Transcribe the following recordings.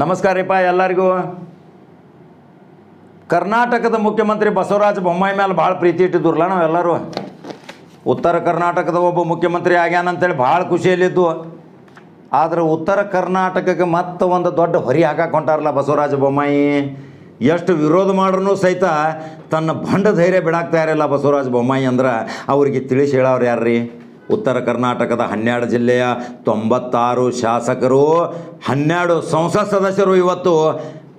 ನಮಸ್ಕಾರ ರೀಪ ಎಲ್ಲರಿಗೂ. ಕರ್ನಾಟಕದ ಮುಖ್ಯಮಂತ್ರಿ ಬಸವರಾಜ ಬೊಮ್ಮಾಯಿ ಮೇಲೆ ಭಾಳ ಪ್ರೀತಿ ಇಟ್ಟಿದ್ರಲ್ಲ ನಾವೆಲ್ಲರೂ. ಉತ್ತರ ಕರ್ನಾಟಕದ ಒಬ್ಬ ಮುಖ್ಯಮಂತ್ರಿ ಆಗ್ಯಾನ ಅಂತೇಳಿ ಭಾಳ ಖುಷಿಯಲ್ಲಿದ್ದು. ಆದರೆ ಉತ್ತರ ಕರ್ನಾಟಕಕ್ಕೆ ಮತ್ತೆ ಒಂದು ದೊಡ್ಡ ಹೊರಿ ಹಾಕಕ್ಕೆ ಹೊಂಟಾರಲ್ಲ ಬಸವರಾಜ ಬೊಮ್ಮಾಯಿ. ಎಷ್ಟು ವಿರೋಧ ಮಾಡ್ರೂ ಸಹಿತ ತನ್ನ ಭಂಡ ಧೈರ್ಯ ಬಿಡಾಕ್ತಾ ಇರಲ್ಲ ಬಸವರಾಜ ಬೊಮ್ಮಾಯಿ ಅಂದ್ರೆ ಅವರಿಗೆ ತಿಳಿಸಿ ಹೇಳೋರು ಯಾರ್ರೀ? ಉತ್ತರ ಕರ್ನಾಟಕದ ಹನ್ನೆರಡು ಜಿಲ್ಲೆಯ ತೊಂಬತ್ತಾರು ಶಾಸಕರು, ಹನ್ನೆರಡು ಸಂಸತ್ ಸದಸ್ಯರು ಇವತ್ತು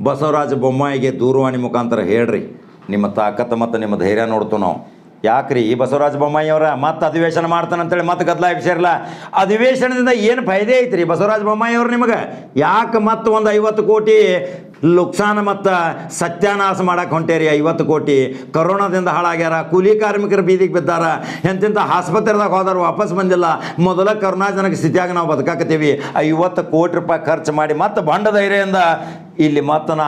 ಬಸವರಾಜ ಬೊಮ್ಮಾಯಿಗೆ ದೂರವಾಣಿ ಮುಖಾಂತರ ಹೇಳ್ರಿ. ನಿಮ್ಮ ತಾಕತ್ತು ಮತ್ತು ನಿಮ್ಮ ಧೈರ್ಯ ನೋಡ್ತು ನಾವು. ಯಾಕ್ರಿ ಈ ಬಸವರಾಜ ಬೊಮ್ಮಾಯಿ ಅವರ ಮತ್ತೆ ಅಧಿವೇಶನ ಮಾಡ್ತಾನಂತೇಳಿ ಮತ್ತೆ ಗದ್ದಲ ಎಬ್ಸಿರಲ್ಲ ಅಧಿವೇಶನದಿಂದ ಏನು ಫೈದೆ ಐತ್ರಿ ಬಸವರಾಜ ಬೊಮ್ಮಾಯಿ ಅವ್ರು ನಿಮಗೆ? ಯಾಕೆ ಮತ್ತೆ ಒಂದು ಐವತ್ತು ಕೋಟಿ ಲುಕ್ಸಾನ ಮತ್ತು ಸತ್ಯಾನಾಶ ಮಾಡಕ್ಕೆ ಹೊಂಟೇರಿ ಐವತ್ತು ಕೋಟಿ? ಕರೋನಾದಿಂದ ಹಾಳಾಗ್ಯಾರ, ಕೂಲಿ ಕಾರ್ಮಿಕರು ಬೀದಿಗೆ ಬಿದ್ದಾರ ಎಂತಿಂಥ ಆಸ್ಪತ್ರೆದಾಗ ಹೋದಾರ ವಾಪಸ್ ಬಂದಿಲ್ಲ. ಮೊದಲ ಕರುಣಾಜನಕ ಸ್ಥಿತಿಯಾಗ ನಾವು ಬದುಕಾಕತ್ತೀವಿ. ಐವತ್ತು ಕೋಟಿ ರೂಪಾಯಿ ಖರ್ಚು ಮಾಡಿ ಮತ್ತು ಬಂಡ ಧೈರ್ಯದಿಂದ ಇಲ್ಲಿ ಮತ್ತು ನಾ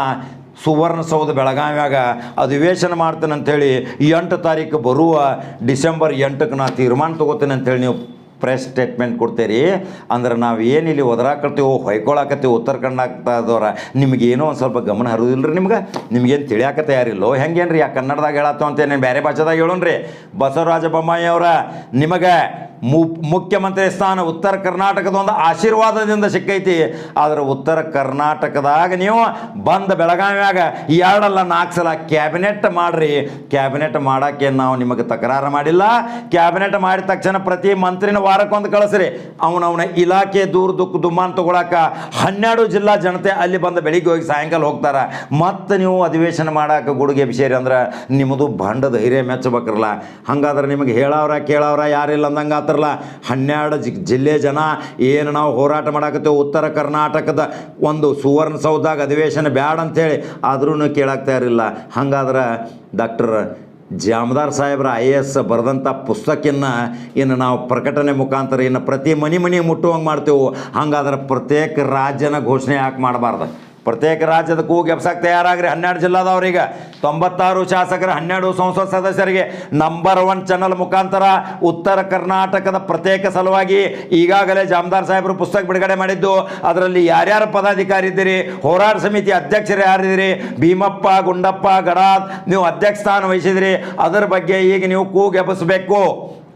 ಸುವರ್ಣಸೌಧ ಬೆಳಗಾವ್ಯಾಗ ಅಧಿವೇಶನ ಮಾಡ್ತೇನೆ ಅಂಥೇಳಿ ಎಂಟು ತಾರೀಕು ಬರುವ ಡಿಸೆಂಬರ್ ಎಂಟಕ್ಕೆ ನಾ ತೀರ್ಮಾನ ತೊಗೋತೇನೆ ಅಂತೇಳಿ ನೀವು ಪ್ರೆಸ್ ಸ್ಟೇಟ್ಮೆಂಟ್ ಕೊಡ್ತೀರಿ. ಅಂದ್ರೆ ನಾವು ಏನು ಇಲ್ಲಿ ಒದರಾಕತ್ತೀವೋ, ಹೊಯ್ಕೊಳಕತ್ತೀವಿ, ಉತ್ತರ ಕರ್ನಾಟಕದವ್ರ, ನಿಮ್ಗೆ ಏನೋ ಒಂದು ಸ್ವಲ್ಪ ಗಮನ ಹರಿದಿಲ್ಲ ರೀ ನಿಮ್ಗೆ? ನಿಮ್ಗೇನು ತಿಳಿಯಾಕ ತಯಾರಿಲ್ಲೋ? ಹೆಂಗೇನು ರೀ ಆ ಕನ್ನಡದಾಗ ಹೇಳತ್ತೋ ಅಂತೇನೇನು ಬೇರೆ ಭಾಷೆದಾಗ ಹೇಳೋಣ್ರಿ? ಬಸವರಾಜ ಬೊಮ್ಮಾಯಿ ಅವರ, ನಿಮಗೆ ಮುಖ್ಯಮಂತ್ರಿ ಸ್ಥಾನ ಉತ್ತರ ಕರ್ನಾಟಕದ ಒಂದು ಆಶೀರ್ವಾದದಿಂದ ಸಿಕ್ಕೈತಿ. ಆದ್ರೆ ಉತ್ತರ ಕರ್ನಾಟಕದಾಗ ನೀವು ಬಂದ ಬೆಳಗಾವ್ಯಾಗ ಎರಡಲ್ಲ, ನಾಲ್ಕು ಸಲ ಕ್ಯಾಬಿನೆಟ್ ಮಾಡ್ರಿ. ಕ್ಯಾಬಿನೆಟ್ ಮಾಡೋಕ್ಕೆ ನಾವು ನಿಮಗೆ ತಕರಾರು ಮಾಡಿಲ್ಲ. ಕ್ಯಾಬಿನೆಟ್ ಮಾಡಿದ ತಕ್ಷಣ ಪ್ರತಿ ಮಂತ್ರಿನ ವಾರಕ್ಕೊಂದು ಕಳಿಸ್ರಿ. ಅವನವನ ಇಲಾಖೆ ದೂರ ದುಃಖ ದುಮ್ಮಾನ್ ತಗೊಳಕ್ಕೆ ಹನ್ನೆರಡು ಜಿಲ್ಲಾ ಜನತೆ ಅಲ್ಲಿ ಬಂದು ಬೆಳಿಗ್ಗೆ ಹೋಗಿ ಸಾಯಂಕಾಲ ಹೋಗ್ತಾರೆ. ಮತ್ತೆ ನೀವು ಅಧಿವೇಶನ ಮಾಡಕ್ಕೆ ಗುಡುಗೆ ಬಿಷೇರಿ ಅಂದ್ರೆ ನಿಮ್ಮದು ಭಂಡ ಧೈರ್ಯ ಮೆಚ್ಚಬೇಕ್ರಲ್ಲ. ಹಂಗಾದ್ರೆ ನಿಮಗೆ ಹೇಳವ್ರ ಕೇಳವ್ರ ಯಾರಿಲ್ಲ ಅಂದಂಗೆ ಆತರಲ್ಲ ಹನ್ನೆರಡು ಜಿಲ್ಲೆ ಜನ ಏನು ನಾವು ಹೋರಾಟ ಮಾಡಾಕತ್ತೇವೆ? ಉತ್ತರ ಕರ್ನಾಟಕದ ಒಂದು ಸುವರ್ಣಸೌಧದಾಗ ಅಧಿವೇಶನ ಬ್ಯಾಡ ಅಂಥೇಳಿ ಆದ್ರೂ ಕೇಳಾಗ್ತಾ ಇರಲಿಲ್ಲ. ಹಂಗಾದ್ರೆ ಡಾಕ್ಟರ್ ಜಾಮದಾರ್ ಸಾಹೇಬ್ರ ಐ ಎ ಎಸ್ ಬರೆದಂಥ ಪುಸ್ತಕನ್ನ ಇನ್ನು ನಾವು ಪ್ರಕಟಣೆ ಮುಖಾಂತರ ಇನ್ನು ಪ್ರತಿ ಮನೆ ಮನೆಗೆ ಮುಟ್ಟುವಂಗೆ ಮಾಡ್ತೇವೆ. ಹಂಗಾದ್ರೆ ಪ್ರತ್ಯೇಕ ರಾಜ್ಯನ ಘೋಷಣೆ ಯಾಕೆ ಮಾಡಬಾರ್ದು? ಪ್ರತ್ಯೇಕ ರಾಜ್ಯದ ಕೂಗು ಎಬ್ಸಕ್ಕೆ ತಯಾರಾಗ್ರಿ. ಹನ್ನೆರಡು ಜಿಲ್ಲಾದವ್ರಿಗೆ ತೊಂಬತ್ತಾರು ಶಾಸಕರ, ಹನ್ನೆರಡು ಸಂಸತ್ ಸದಸ್ಯರಿಗೆ ನಂಬರ್ ಒನ್ ಚಾನಲ್ ಮುಖಾಂತರ ಉತ್ತರ ಕರ್ನಾಟಕದ ಪ್ರತ್ಯೇಕ ಸಲುವಾಗಿ ಈಗಾಗಲೇ ಜಾಮದಾರ್ ಸಾಹೇಬರು ಪುಸ್ತಕ ಬಿಡುಗಡೆ ಮಾಡಿದ್ದು. ಅದರಲ್ಲಿ ಯಾರ್ಯಾರು ಪದಾಧಿಕಾರಿ ಇದ್ದೀರಿ? ಹೋರಾಟ ಸಮಿತಿ ಅಧ್ಯಕ್ಷರು ಯಾರಿದ್ದೀರಿ ಭೀಮಪ್ಪ, ಗುಂಡಪ್ಪ, ಗಡಾದ್, ನೀವು ಅಧ್ಯಕ್ಷ ಸ್ಥಾನ ವಹಿಸಿದಿರಿ. ಅದರ ಬಗ್ಗೆ ಈಗ ನೀವು ಕೂಗು ಎಬ್ಬಿಸ್ಬೇಕು.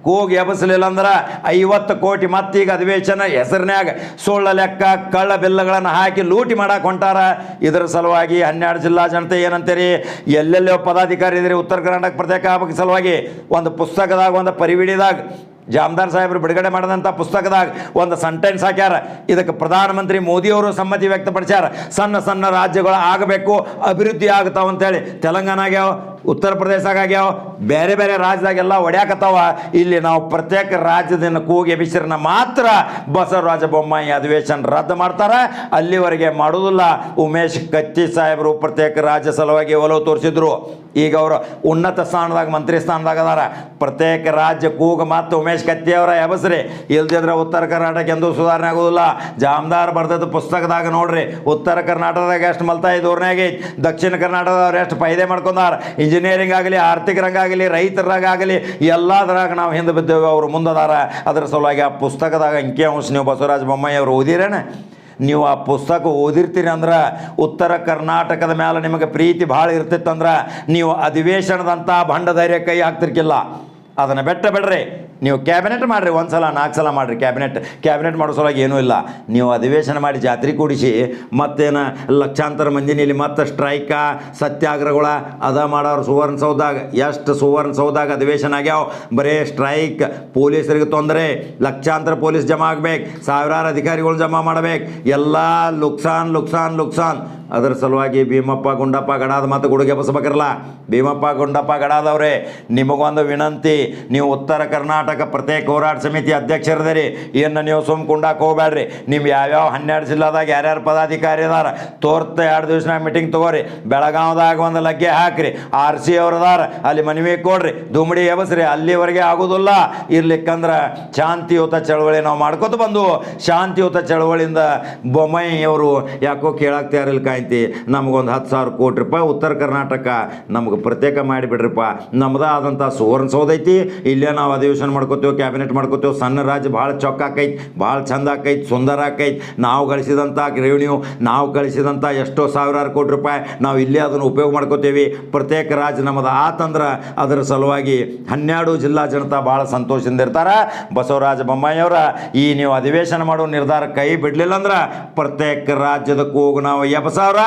ಕೂಗಿ ಎಬಸಲಿಲ್ಲ ಅಂದ್ರೆ ಐವತ್ತು ಕೋಟಿ ಮತ್ತೀಗ ಅಧಿವೇಶನ ಹೆಸರಿನಾಗ ಸುಳ್ಳ ಲೆಕ್ಕ, ಕಳ್ಳ ಬಿಲ್ಲಗಳನ್ನು ಹಾಕಿ ಲೂಟಿ ಮಾಡಕ್ಕೆ ಹೊಂಟಾರ. ಇದರ ಸಲುವಾಗಿ ಹನ್ನೆರಡು ಜಿಲ್ಲಾ ಜನತೆ ಏನಂತೀರಿ? ಎಲ್ಲೆಲ್ಲೋ ಪದಾಧಿಕಾರಿ ಇದ್ರಿ, ಉತ್ತರ ಕರ್ನಾಟಕ ಪ್ರತ್ಯೇಕ ಹಬ್ಬಕ್ಕೆ ಸಲುವಾಗಿ ಒಂದು ಪುಸ್ತಕದಾಗ, ಒಂದು ಪರಿವಿಡಿದಾಗ, ಜಾಮದಾರ್ ಸಾಹೇಬರು ಬಿಡುಗಡೆ ಮಾಡಿದಂಥ ಪುಸ್ತಕದಾಗ ಒಂದು ಸೆಂಟೆನ್ಸ್ ಹಾಕ್ಯಾರ. ಇದಕ್ಕೆ ಪ್ರಧಾನಮಂತ್ರಿ ಮೋದಿಯವರು ಸಮ್ಮತಿ ವ್ಯಕ್ತಪಡಿಸ್ಯಾರ. ಸಣ್ಣ ಸಣ್ಣ ರಾಜ್ಯಗಳು ಆಗಬೇಕು, ಅಭಿವೃದ್ಧಿ ಆಗ್ತಾವಂತೇಳಿ. ತೆಲಂಗಾಣ ಆಗ್ಯಾವ ಉತ್ತರ ಪ್ರದೇಶದಾಗ ಆಗ್ಯಾವ. ಬೇರೆ ಬೇರೆ ರಾಜ್ಯದಾಗೆಲ್ಲ ಒಡ್ಯಾಕತ್ತಾವ. ಇಲ್ಲಿ ನಾವು ಪ್ರತ್ಯೇಕ ರಾಜ್ಯದಿಂದ ಕೂಗಿ ಎಬಿಸಿರನ್ನ ಮಾತ್ರ ಬಸವರಾಜ ಬೊಮ್ಮಾಯಿ ಅಧಿವೇಶನ ರದ್ದು ಮಾಡ್ತಾರೆ. ಅಲ್ಲಿವರೆಗೆ ಮಾಡೋದಿಲ್ಲ. ಉಮೇಶ್ ಕತ್ತಿ ಸಾಹೇಬರು ಪ್ರತ್ಯೇಕ ರಾಜ್ಯ ಸಲುವಾಗಿ ಒಲವು ತೋರಿಸಿದ್ರು. ಈಗ ಅವರು ಉನ್ನತ ಸ್ಥಾನದಾಗ, ಮಂತ್ರಿ ಸ್ಥಾನದಾಗ ಅದಾರ. ಪ್ರತ್ಯೇಕ ರಾಜ್ಯ ಕೂಗ ಮತ್ತು ಉಮೇಶ್ ಕತ್ತಿ ಅವರ ಎಬಸ್ರಿ ಇಲ್ದಿದ್ರೆ ಉತ್ತರ ಕರ್ನಾಟಕ ಎಂದೂ ಸುಧಾರಣೆ ಆಗೋದಿಲ್ಲ. ಜಾಮದಾರ್ ಬರ್ದದ ಪುಸ್ತಕದಾಗ ನೋಡ್ರಿ. ಉತ್ತರ ಕರ್ನಾಟಕದಾಗ ಎಷ್ಟು ಮಲ್ತಾ ದೂರನೇ ದಕ್ಷಿಣ ಕರ್ನಾಟಕದವ್ರು ಎಷ್ಟು ಫೈದೆ ಮಾಡ್ಕೊಂಡಾರ. ಇಂಜಿನಿಯರಿಂಗ್ ಆಗಲಿ, ಆರ್ಥಿಕ ರಂಗ ಆಗಲಿ ರೈತರಾಗ ಆಗಲಿ, ಎಲ್ಲದರಾಗ ನಾವು ಹಿಂದೆ ಬಿದ್ದೇವೆ. ಅವರು ಮುಂದದಾರ. ಅದರ ಸಲುವಾಗಿ ಆ ಪುಸ್ತಕದಾಗ ಅಂಕಿಅಂಶ ನೀವು ಬಸವರಾಜ ಬೊಮ್ಮಾಯಿ ಅವರು ಓದಿರೇನೆ? ನೀವು ಆ ಪುಸ್ತಕ ಓದಿರ್ತೀರಿ ಅಂದ್ರೆ ಉತ್ತರ ಕರ್ನಾಟಕದ ಮೇಲೆ ನಿಮಗೆ ಪ್ರೀತಿ ಭಾಳ ಇರ್ತಿತ್ತಂದ್ರೆ ನೀವು ಅಧಿವೇಶನದಂಥ ಭಂಡಧೈರ್ಯ ಕೈ ಹಾಕ್ತಿರ್ಕಿಲ್ಲ. ಅದನ್ನು ಬೆಟ್ಟ ಬಿಡ್ರಿ. ನೀವು ಕ್ಯಾಬಿನೆಟ್ ಮಾಡಿರಿ, ಒಂದು ಸಲ, ನಾಲ್ಕು ಸಲ ಮಾಡಿರಿ ಕ್ಯಾಬಿನೆಟ್ ಕ್ಯಾಬಿನೆಟ್ ಮಾಡೋ ಸಲುವಾಗಿ ಏನೂ ಇಲ್ಲ. ನೀವು ಅಧಿವೇಶನ ಮಾಡಿ ಜಾತ್ರೆ ಕೂಡಿಸಿ, ಮತ್ತೇನು ಲಕ್ಷಾಂತರ ಮಂದಿನ ಇಲ್ಲಿ ಮತ್ತೆ ಸ್ಟ್ರೈಕ ಸತ್ಯಾಗ್ರಹಗಳ, ಅದ ಮಾಡೋರು ಸುವರ್ಣಸೌಧದಾಗ ಎಷ್ಟು ಸುವರ್ಣಸೌಧದಾಗ ಅಧಿವೇಶನ ಆಗ್ಯಾವ? ಬರೇ ಸ್ಟ್ರೈಕ್ ಪೊಲೀಸರಿಗೆ ತೊಂದರೆ. ಲಕ್ಷಾಂತರ ಪೊಲೀಸ್ ಜಮಾ ಆಗ್ಬೇಕು. ಸಾವಿರಾರು ಅಧಿಕಾರಿಗಳು ಜಮಾ ಮಾಡಬೇಕು. ಎಲ್ಲ ಲುಕ್ಸಾನ್ ಲುಕ್ಸಾನ್ ಲುಕ್ಸಾನ್. ಅದರ ಸಲುವಾಗಿ ಭೀಮಪ್ಪ, ಗುಂಡಪ್ಪ, ಗಡಾದ ಮತ್ತು ಗುಡುಗೆ ಬಸಬೇಕರಲ್ಲ ಭೀಮಪ್ಪ, ಗುಂಡಪ್ಪ, ಗಡಾದವ್ರೆ, ನಿಮಗೊಂದು ವಿನಂತಿ. ನೀವು ಉತ್ತರ ಕರ್ನಾಟಕ ಪ್ರತ್ಯೇಕ ಹೋರಾಟ ಸಮಿತಿ ಅಧ್ಯಕ್ಷರದರಿ ಏನು ನೀವು ಸುಮ್ ಕುಂಡಕ್ಕೆ ಹೋಗ್ಬೇಡ್ರಿ. ನಿಮ್ಮ ಯಾವ್ಯಾವ ಹನ್ನೆರಡು ಜಿಲ್ಲಾದಾಗ ಯಾರ್ಯಾರು ಪದಾಧಿಕಾರಿ ಅದಾರ, ತೋರ್ತ ಎರಡು ದಿವ್ಸನಾಗ ಮೀಟಿಂಗ್ ತಗೋರಿ. ಬೆಳಗಾವ್ದಾಗ ಒಂದು ಲಗ್ಗೆ ಹಾಕ್ರಿ. ಆರ್ ಸಿ ಅವ್ರದಾರ ಅಲ್ಲಿ ಮನವಿ ಕೊಡ್ರಿ. ದುಮಡಿ ಎಬಸ್ರಿ, ಅಲ್ಲಿವರೆಗೆ ಆಗೋದಿಲ್ಲ. ಇರ್ಲಿಕ್ಕಂದ್ರೆ ಶಾಂತಿಯುತ ಚಳವಳಿ ನಾವು ಮಾಡ್ಕೊತ ಬಂದು ಶಾಂತಿಯುತ ಚಳವಳಿಯಿಂದ ಬೊಮ್ಮಾಯಿ ಅವರು ಯಾಕೋ ಕೇಳಾಕ್ತಾ ಇರಲಿಲ್ಲ ಕಾಯ್ತಿ ನಮಗೊಂದು ಹತ್ತು ಸಾವಿರ ಕೋಟಿ ರೂಪಾಯಿ ಉತ್ತರ ಕರ್ನಾಟಕ ನಮ್ಗೆ ಪ್ರತ್ಯೇಕ ಮಾಡಿಬಿಡ್ರಿಪ್ಪ. ನಮ್ದು ಆದಂಥ ಸುವರ್ಣಸೌಧ ಐತಿ ಇಲ್ಲೇ ನಾವು ಅಧಿವೇಶನ ಮಾಡ್ಕೋತೇವೆ ಕ್ಯಾಬಿನೆಟ್ ಮಾಡ್ಕೋತೇವೆ, ಸಣ್ಣ ರಾಜ್ಯ ಭಾಳ ಚೊಕ್ಕ ಆಕೈತಿ, ಭಾಳ ಚಂದ ಆಕೈತಿ, ಸುಂದರ ಆಕೈತಿ. ನಾವು ಗಳಿಸಿದಂಥ ರೆವಿನ್ಯೂ ನಾವು ಗಳಿಸಿದಂಥ ಎಷ್ಟೋ ಸಾವಿರಾರು ಕೋಟಿ ರೂಪಾಯಿ ನಾವು ಇಲ್ಲೇ ಅದನ್ನು ಉಪಯೋಗ ಮಾಡ್ಕೋತೇವೆ. ಪ್ರತ್ಯೇಕ ರಾಜ್ಯ ನಮ್ಮದು ಆತಂದ್ರೆ ಅದರ ಸಲುವಾಗಿ ಹನ್ನೆರಡು ಜಿಲ್ಲಾ ಜನತಾ ಭಾಳ ಸಂತೋಷದಿಂದ ಇರ್ತಾರೆ. ಬಸವರಾಜ ಬೊಮ್ಮಾಯಿಯವರ ಈ ನೀವು ಅಧಿವೇಶನ ಮಾಡೋ ನಿರ್ಧಾರ ಕೈ ಬಿಡಲಿಲ್ಲ ಅಂದ್ರೆ ಪ್ರತ್ಯೇಕ ರಾಜ್ಯದ ಕೂಗು ನಾವು ಎಬ್ಬಸಾವ್ರ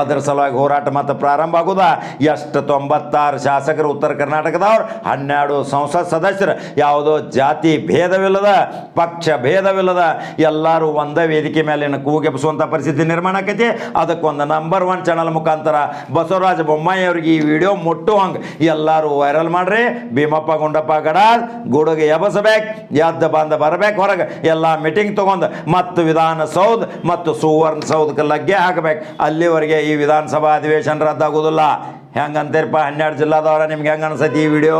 ಅದರ ಸಲುವಾಗಿ ಹೋರಾಟ ಮತ್ತೆ ಪ್ರಾರಂಭ ಆಗೋದ ಎಷ್ಟು ತೊಂಬತ್ತಾರು ಶಾಸಕರು ಉತ್ತರ ಕರ್ನಾಟಕದವ್ರು, ಹನ್ನೆರಡು ಸಂಸತ್ ಸದಸ್ಯರು. ಯಾವುದೋ ಜಾತಿ ಭೇದವಿಲ್ಲದ, ಪಕ್ಷ ಭೇದವಿಲ್ಲದ, ಎಲ್ಲರೂ ಒಂದೇ ವೇದಿಕೆ ಮೇಲಿನ ಕೂಗೆಬ್ಬಿಸುವಂಥ ಪರಿಸ್ಥಿತಿ ನಿರ್ಮಾಣ ಆಕೈತಿ. ಅದಕ್ಕೊಂದು ನಂಬರ್ ಒನ್ ಚಾನಲ್ ಮುಖಾಂತರ ಬಸವರಾಜ ಬೊಮ್ಮಾಯಿ ಅವ್ರಿಗೆ ಈ ವಿಡಿಯೋ ಮುಟ್ಟು ಹಂಗೆ. ಎಲ್ಲರೂ ವೈರಲ್ ಮಾಡ್ರಿ. ಭೀಮಪ್ಪ ಗುಂಡಪ್ಪ ಗಡಾದ್, ಗುಡುಗೆ ಎಬಸಬೇಕು, ಎದ್ದ ಬಂದ ಬರಬೇಕು ಹೊರಗೆ. ಎಲ್ಲ ಮೀಟಿಂಗ್ ತೊಗೊಂಡು ಮತ್ತು ವಿಧಾನಸೌಧ ಮತ್ತು ಸುವರ್ಣ ಸೌಧಕ್ಕೆ ಲಗ್ಗೆ ಹಾಕಬೇಕು. ಅಲ್ಲಿವರೆಗೆ ಈ ವಿಧಾನಸಭಾ ಅಧಿವೇಶನ ರದ್ದಾಗುವುದಿಲ್ಲ. ಹೆಂಗಂತೀರಪ್ಪ ಹನ್ನೆರಡು ಜಿಲ್ಲಾದವರ ನಿಮ್ಗೆ ಹೆಂಗೆ ಅನ್ಸೈತಿ ಈ ವಿಡಿಯೋ?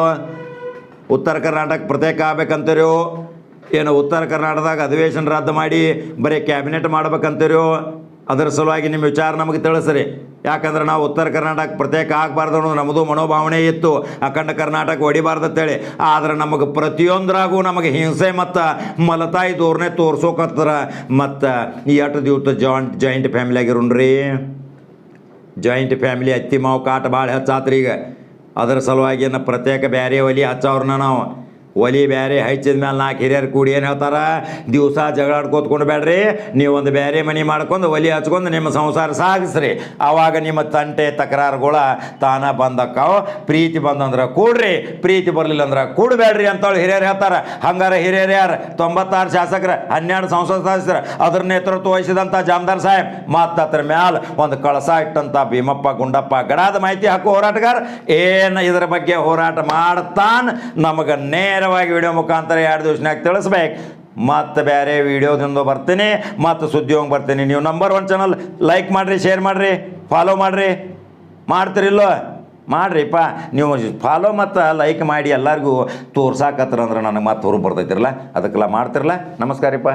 ಉತ್ತರ ಕರ್ನಾಟಕ ಪ್ರತ್ಯೇಕ ಆಗ್ಬೇಕಂತೀರೋ. ಏನು ಉತ್ತರ ಕರ್ನಾಟಕದಾಗ ಅಧಿವೇಶನ ರದ್ದು ಮಾಡಿ ಬರೀ ಕ್ಯಾಬಿನೆಟ್ ಮಾಡ್ಬೇಕಂತೀರೋ. ಅದರ ಸಲುವಾಗಿ ನಿಮ್ಮ ವಿಚಾರ ನಮಗೆ ತಿಳಿಸ್ರಿ. ಯಾಕಂದ್ರೆ ನಾವು ಉತ್ತರ ಕರ್ನಾಟಕ ಪ್ರತ್ಯೇಕ ಆಗಬಾರ್ದು ಅನ್ನೋದು ನಮ್ಮದು ಮನೋಭಾವನೆ ಇತ್ತು. ಅಖಂಡ ಕರ್ನಾಟಕ ಹೊಡಿಬಾರ್ದು ಅಂತೇಳಿ. ಆದರೆ ನಮಗೆ ಪ್ರತಿಯೊಂದ್ರಾಗೂ ನಮಗೆ ಹಿಂಸೆ ಮತ್ತು ಮಲತಾಯಿ ದೂರನೇ ತೋರ್ಸೋಕತ್ತಾರ. ಮತ್ತು ಈ ದಿವಸ joint joint family joint family ಅತ್ತಿ ಮಾವು ಕಾಟ ಭಾಳ ಹೆಚ್ಚಾತ್ರಿ ಈಗ ಅದರ ಸಲುವಾಗಿ ಏನು ಪ್ರತ್ಯೇಕ ಬ್ಯಾರೆ ಒಲಿ ಹಚ್ಚವ್ರನ್ನ ನಾವು. ಒಲಿ ಬ್ಯಾರೆ ಹಚ್ಚಿದ ಮೇಲೆ ನಾಲ್ಕು ಹಿರಿಯರು ಕೂಡಿ ಏನು ಹೇಳ್ತಾರ? ದಿವಸ ಜಗಳಾಡ್ಕೋತ್ಕೊಂಡು ಬೇಡ್ರಿ ನೀವು ಒಂದು ಬ್ಯಾರೆ ಮನೆ ಮಾಡ್ಕೊಂಡು ಒಲಿ ಹಚ್ಕೊಂಡು ನಿಮ್ಮ ಸಂಸಾರ ಸಾಗಿಸ್ರಿ. ಆವಾಗ ನಿಮ್ಮ ತಂಟೆ ತಕರಾರುಗಳ ತಾನ ಬಂದಕ್ಕಾವ, ಪ್ರೀತಿ ಬಂದಂದ್ರೆ ಕೂಡ್ರಿ, ಪ್ರೀತಿ ಬರಲಿಲ್ಲ ಅಂದ್ರೆ ಕೂಡಬೇಡ್ರಿ ಅಂತೇಳಿ ಹಿರಿಯರು ಹೇಳ್ತಾರೆ. ಹಂಗಾರೆ ಹಿರಿಯರು ಯಾರು? ತೊಂಬತ್ತಾರು ಶಾಸಕರ, ಹನ್ನೆರಡು ಸಂಸದ ಸಾಧಿಸ್ರ ಅದ್ರ ನೇತೃತ್ವ ವಹಿಸಿದಂಥ ಜಾಮದಾರ್ ಸಾಹೇಬ್ ಮತ್ತು ಅದ್ರ ಮ್ಯಾಲ ಒಂದು ಕಳಸ ಇಟ್ಟಂಥ ಭೀಮಪ್ಪ, ಗುಂಡಪ್ಪ, ಗಡಾದ ಮಾಹಿತಿ ಹಾಕೋ ಹೋರಾಟಗಾರ. ಏನು ಇದರ ಬಗ್ಗೆ ಹೋರಾಟ ಮಾಡ್ತಾನ? ನಮಗೆ ನೇರವಾಗಿ ವಿಡಿಯೋ ಮುಖಾಂತರ ಎರಡು ದಿವಸನಾಗ ತಿಳಿಸ್ಬೇಕು. ಮತ್ತು ಬೇರೆ ವಿಡಿಯೋದಿಂದ ಬರ್ತೀನಿ, ಮತ್ತು ಸುದ್ದಿ ಹೋಗಿ ಬರ್ತೀನಿ. ನೀವು ನಂಬರ್ ಒನ್ ಚಾನಲ್ ಲೈಕ್ ಮಾಡಿರಿ ಶೇರ್ ಮಾಡಿರಿ ಫಾಲೋ ಮಾಡಿರಿ. ಮಾಡ್ತಿರಿಲ್ಲೋ ಮಾಡ್ರಿಪ್ಪ. ನೀವು ಫಾಲೋ ಮತ್ತು ಲೈಕ್ ಮಾಡಿ ಎಲ್ಲರಿಗೂ ತೋರ್ಸಾಕತ್ರ ಅಂದ್ರೆ ನನಗೆ ಮತ್ತೆ ಹೊರಗೆ ಬರ್ತೈತಿರಲ್ಲ ಅದಕ್ಕೆಲ್ಲ ಮಾಡ್ತಿರಲ್ಲ? ನಮಸ್ಕಾರಪ್ಪ.